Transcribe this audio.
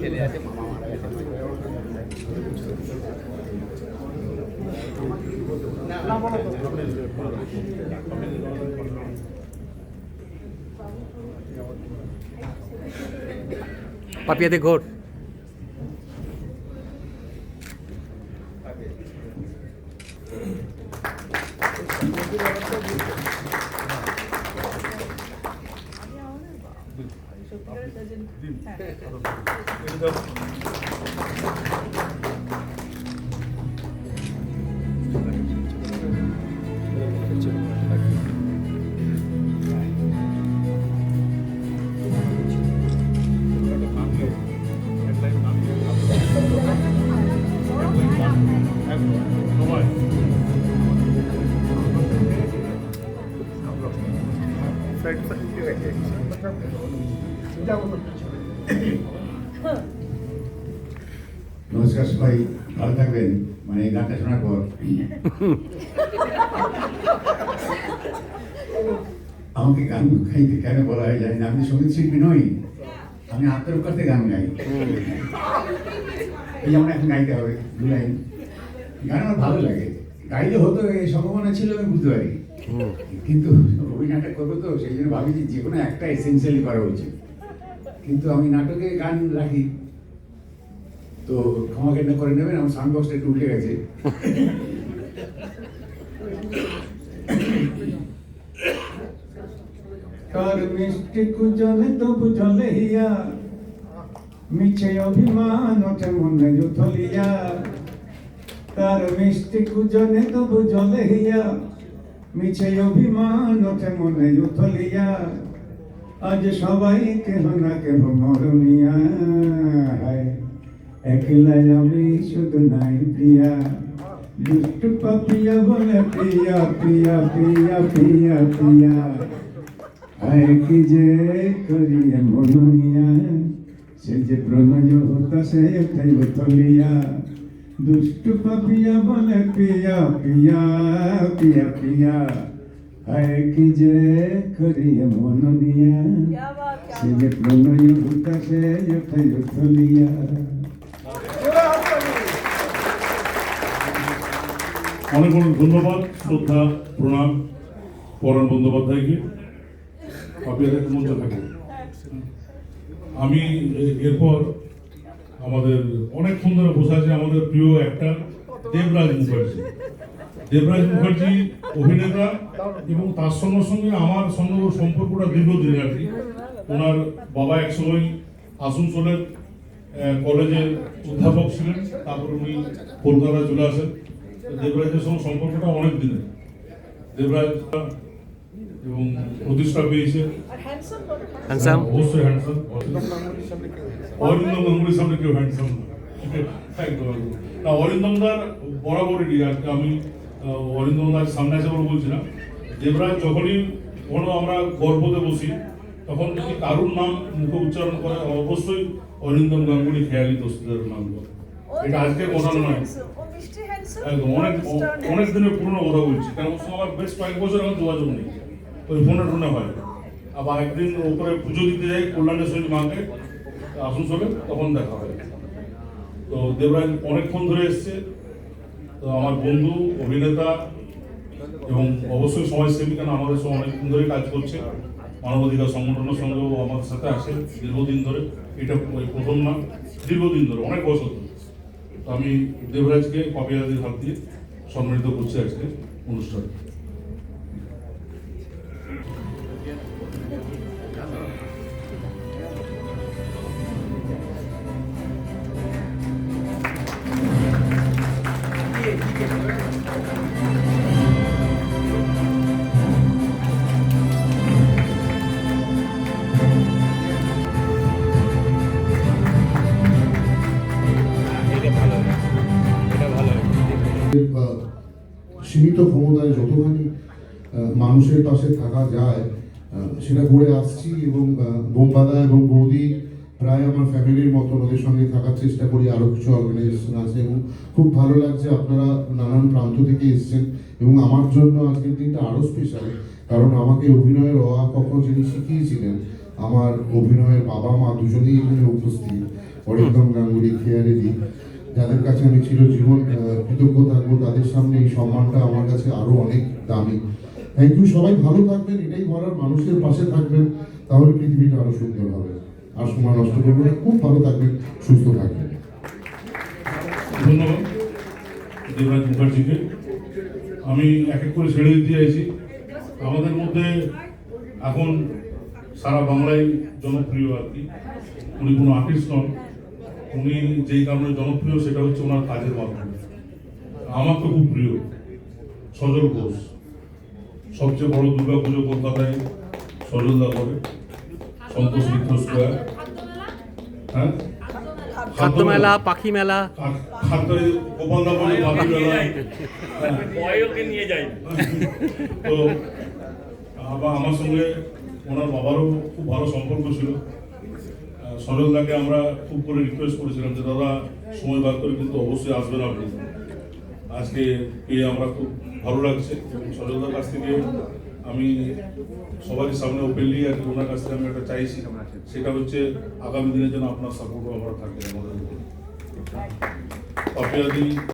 ছেলে আছে মামা মারা গেছে পাপিয়াতে ঘোর। নমস্কার সবাই, ভালো থাকবেন। মানে গানটা শোনার পর। আমাকে গান গাইতে কেন বলা হয় জানি না। আমি সংগীত শিল্পী নই। আমি আত্মরক্ষার্থে গান গাই। এই যেমন এখন গাইতে হবে। দু লাইন। গান আমার ভালো লাগে। গাইলে হতো এই সম্ভাবনা ছিল আমি বুঝতে পারি কিন্তু অভিনয়টা করব তো সেই জন্য ভাবি যে যে কোনো একটা এসেন্সিয়ালি করা উচিত। কিন্তু আমি নাটকে গান রাখি। তো ক্ষমা কেন করে নেবেন আমার সাউন্ড বক্সটা একটু উঠে গেছে। কার মিষ্টি কুজলে তবু জলে হিয়া? মিছে অভিমান ওঠে মনে জুথলিয়া তার মিষ্টি কুজনে তবু জলে হিয়া। মিছে অভিমান ওঠে মনে জুথলিয়া আজ সবাই কেহ না কেহ মরুনিয়া হায়, একলাই আমি শুধু নাই প্রিয়া। দুষ্টু পাপিয়া বলে প্রিয়া প্রিয়া প্রিয়া প্রিয়া প্রিয়া। আয় কি যে করিয়ে মনুনিয়া সে যে প্রণয় হতা সে একটাই বতলিয়া দুষ্টু পাপিয়া বলে প্রিয়া প্রিয়া প্রিয়া প্রিয়া। আয় কি যে করিয়ে মনুনিয়া সে যে প্রণয় হতা সে বতলিয়া অনেক অনেক ধন্যবাদ, শ্রদ্ধা, প্রণাম, পরণ বন্দ্যোপাধ্যায়কে। আপনাদের মঞ্চ থাকে আমি এরপর আমাদের অনেকক্ষণ ধরে বসে আছে আমাদের প্রিয় অ্যাক্টর দেবরাজ মুখার্জি। দেবরাজ মুখার্জি অভিনেতা এবং তার সঙ্গে সঙ্গে আমার সঙ্গে সম্পর্কটা দীর্ঘদিনের আর কি। ওনার বাবা একসময় আসানসোলের কলেজের অধ্যাপক ছিলেন, তারপর উনি কলকাতায় চলে আসেন। দেবরাজের সঙ্গে সম্পর্কটা অনেক দিনের। দেবরাজ এবং প্রতিষ্ঠা পেয়েছে। হ্যান্ডসাম অবশ্যই হ্যান্ডসাম অরিন্দম গাঙ্গুলির সামনে কেউ হ্যান্ডসাম না। অরিন্দম দার বরাবরই আর আমি অরিন্দম দার সামনে আছে বলে বলছি না। দেবরাজ যখনই কোনো আমরা গর্ভতে বসি তখন যদি কারুর নাম মুখে উচ্চারণ করে? অবশ্যই অরিন্দম গাঙ্গুলি খেয়ালি দোস্তদের নাম করে এটা আজকে কথা নয়। একদম অনেক অনেক দিনের পুরনো কথা বলছি। কারণ ওর সঙ্গে আমার বেশ কয়েক বছর এখন যোগাযোগ নেই। ওই ফোনে টোনে হয় আবার একদিন ওপরে পুজো দিতে যাই কল্যাণেশ্বরী মাকে, আসানসোলে, তখন দেখা হয়। তো দেবরাজ অনেকক্ষণ ধরে এসছে। তো আমার বন্ধু, অভিনেতা এবং অবশ্যই সমাজসেবী, কেন আমাদের সঙ্গে অনেকদিন ধরে কাজ করছে। মানবাধিকার সংগঠনের সঙ্গেও আমার সাথে আছে দীর্ঘদিন ধরে। এটা ওই প্রথম না, দীর্ঘদিন ধরে, অনেক বছর ধরে। তো আমি দেবরাজকে কপিয়াদির হাত দিয়ে সম্মানিত করছি আজকে অনুষ্ঠানে যতখানি মানুষের পাশে থাকা যায় সেটা করে আসছি এবং বোমবাদা এবং বৌদি প্রায় আমার ফ্যামিলির মতন ওদের সঙ্গে থাকার চেষ্টা করি আরও কিছু অর্গানাইজেশন আছে এবং খুব ভালো লাগছে আপনারা নানান প্রান্ত থেকে এসেছেন এবং আমার জন্য আজকের দিনটা আরও স্পেশাল কারণ আমাকে অভিনয়ের অ আ ক খ যিনি শিখিয়েছিলেন, আমার অভিনয়ের বাবা মা দুজনেই এখানে উপস্থিত, অরিন্দম গাঙ্গুলি খেয়ারেদি যাদের কাছে আমি আহ, কৃতজ্ঞ থাকব তাদের সামনে এই সম্মানটা আমার কাছে আরও অনেক দামি। থ্যাংক ইউ সবাই ভালো থাকবেন এটাই বলার মানুষের পাশে থাকবেন তাহলে পৃথিবীটা আরও সুন্দর হবে। আর সময় নষ্ট করব না খুব ভালো থাকবেন সুস্থ থাকবেন। ধন্যবাদ দেবরাজ মুখার্জিকে। আমি এক এক করে ছেড়ে দিতে চাইছি। আমাদের মধ্যে এখন সারা বাংলায় জনপ্রিয় আর কি। উনি কোনো আর্টিস্ট নন। উনি যেই কারণে জনপ্রিয় সেটা হচ্ছে ওনার কাজের মাধ্যমে। আমার তো খুব প্রিয় সজল ঘোষ। সবচেয়ে বড় দুর্গা পুজো কলকাতায় সজলদা করে সন্তোষ মিত্র স্কোয়ার। হ্যাঁ? খাদ্য মেলা পাখি মেলা খাদ্যে গোপাল বাকি বেলা বয়কে নিয়ে যাই। তো আবার আমার সঙ্গে ওনার বাবারও খুব ভালো সম্পর্ক ছিল। আহ, সজলদাকে আমরা খুব করে রিকোয়েস্ট করেছিলাম যে দাদা সময় বার করে কিন্তু অবশ্যই আসবেন আপনি। আজকে পেয়ে আমরা খুব ভালো লাগছে এবং সজলদার কাছ থেকে আমি সবারই সামনে ওপেনলি আর কি ওনার কাছ থেকে আমি একটা চাইছি। সেটা হচ্ছে আগামী দিনের জন্য আপনার সাপোর্টও আমরা থাকবে আমাদের পাপিয়াদি